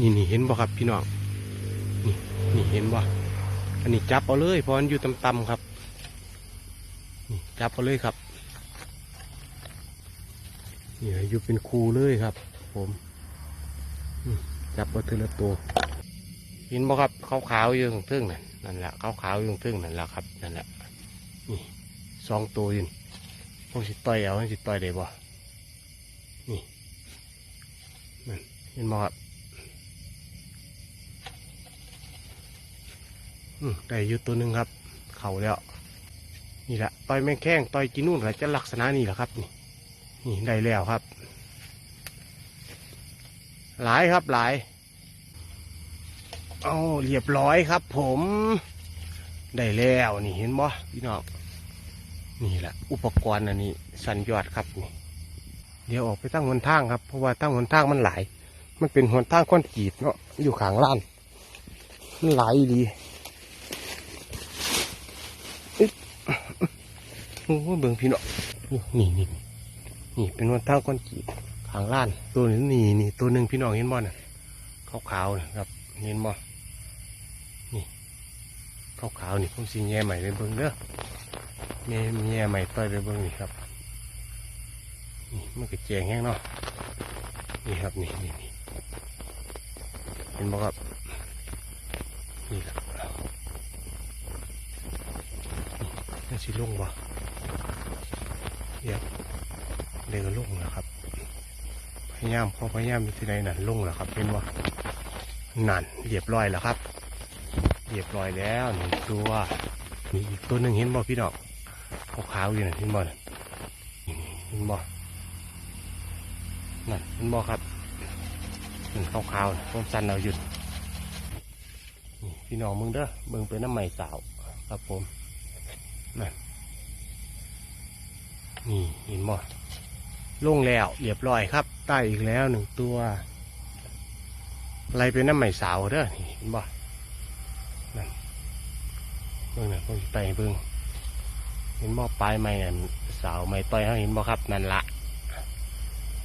นี่นี่เห็นบ่ครับพี่น้องนี่นี่เห็นบ่อันนี้จับเอาเลยเพราะมันอยู่ต่ำๆครับนี่จับเอาเลยครับนี่อยู่เป็นคูเลยครับ ผมจับเอาทีละตัวเห็นบ่ครับขาวๆอยู่ตรงทึ่งนั่นนั่นแหละขาวๆอยู่ตรงทึ่งนั่นแหละครับนั่นแหละนี่สองตัวยินพวกสิต่อยเอาให้สิต่อยได้บ่นี่นั่นเห็นบ่ครับ อืม ได้อยู่ตัวหนึ่งครับ เข่าแล้ว นี่แหละต่อยแมงแข้งต่อยกินนู่นแหละจะลักษณะนี่แหละครับ นี่นี่ได้แล้วครับ หลายครับหลายเอาเรียบร้อยครับ ผม ได้แล้วนี่เห็นบ่พี่น้องนี่แหละอุปกรณ์อันนี้สันยอดครับนี่เดี๋ยวออกไปตั้งหนทางครับเพราะว่าตั้งหนทางมันหลาย มันเป็นหนทางก้อนกรีดเนาะอยู่ขางล่านมันหลายดี โอ้เบิ่งพี่เนาะนี่นี่นี่เป็นวันทาก้อนกีดขางล้าน ตัวนี้นี่นี่ตัวหนึ่งพี่น้องเห็นบ่น่ะขาวๆนะครับเห็นบ่นี่ขาวๆนี่ผมสิแง่ใหม่ไปเบิ่งเด้อแง่แง่ใหม่ต่อยไปเบิ่งนี่ครับนี่มันก็แจงแห้งเนาะนี่ครับนี่นี่นี่เห็นบ่ครับนี่ครับนี่สิลงบ่ พียวเดินลงแล้วครับ พยายามพอพยายามมีที่ไหนนั่นลงแล้วครับเป็นว่านั่นเรียบร้อยแล้วครับเรียบร้อยแล้วหนึ่งตัวมีอีกตัวหนึ่งเห็นบ่พี่ดอกขาวๆอยู่นั่นเห็นบ่นั่นเห็นบ่นั่นเห็นบ่ครับนั่นขาวๆน่ะผมสั้นเอาหยุดพี่น้องมึงเด้อเบิ่งเป็นน้ำใหม่สาวครับผมนั่น นี่เห็นบ่ลงแล้วเรียบร้อยครับใต้อีกแล้วหนึ่งตัวอะไรเป็นน้ำใหม่สาวเด้อนี่เห็นบ่นั่นเบิ่งน่ะเบิ่งไต่เบิ่งเห็นบ่ปลายไม้อันสาวไม้ต่อยเขาเห็นบ่ครับนั่นละ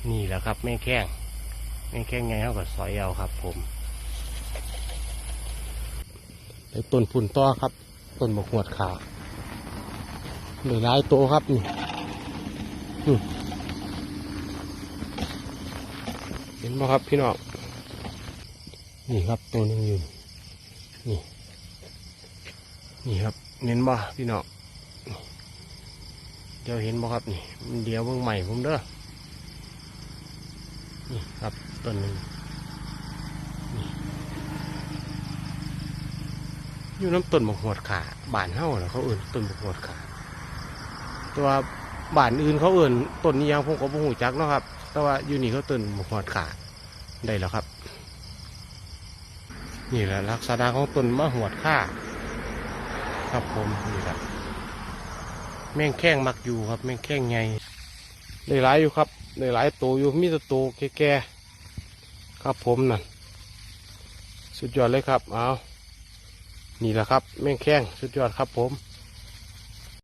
นี่แหละครับแม่แข้งแม่แข้งไงเขาก็ซอยเอาครับ ผมไปต้นพุ่นต่อครับต้นบกหวดขาเหลือหลายตัวครับนี่ เห็นไหมครับพี่น้องนี่ครับตัวหนึงอยู่นี่ นี่ครับเห็นบ่พี่น้องเดี๋ยวเห็นบ่ครับนี่มันเดี๋ยวเบิ่งใหม่ผมเด้อนี่ครับต้นหนึ่งอยู่น้ำต้นบกหวดขาบานเฮาน่ะเขาเอื่นต้นบกหวดขาตัว บ้านอื่นเขาเอื่นต้นนี้ยังผมก็บ่หูจักเนาะครับ แต่ว่าอยู่นี่เขาต้นหอดขาได้แล้วครับ นี่แหละลักษณะของต้นมะหวดข่าครับผมนี่แหละแม่งแข้งมักอยู่ครับ แม่งแข้งไงได้หลายอยู่ครับได้หลายตัวอยู่มีแต่ตัวแก่ๆครับผมนั่นสุดยอดเลยครับเอานี่แหละครับ แม่งแข้งสุดยอดครับผม